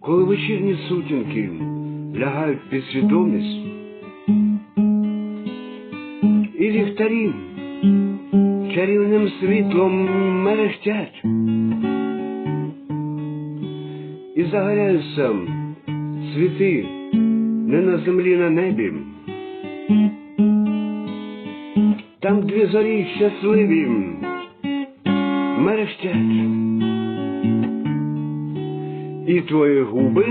коли вечірні сутінки лягають під свідомість, і ліхтарі чарівним світлом мерехтять, і загоряються світи не на землі, на небі. Там дві зорі щасливі мерехтять. І твої губи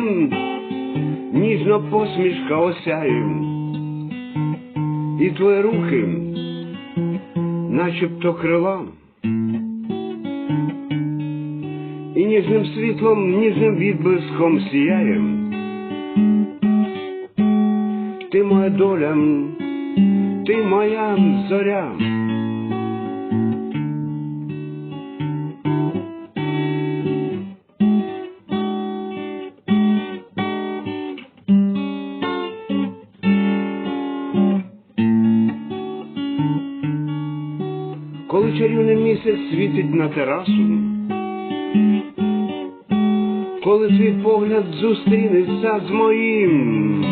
ніжно посмішка осяє, і твої руки, начебто крила, і ніжним світлом, ніжним відблиском сіяє. Ти моя доля, ти моя зоря. Коли чарівний місяць світить на терасу, коли твій погляд зустрінеться з моїм,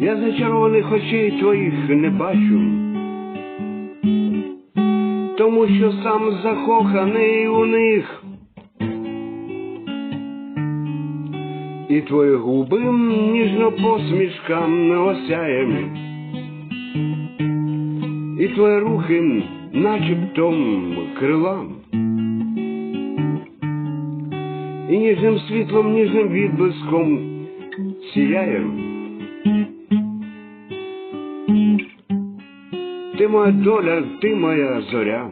я зачарованих очей твоїх не бачу, тому що сам закоханий у них. І твої губи ніжно посмішка осяє. І рухи, начебто крила. І ніжним світлом, ніжним відблиском сіяєм. Ти моя доля, ти моя зоря.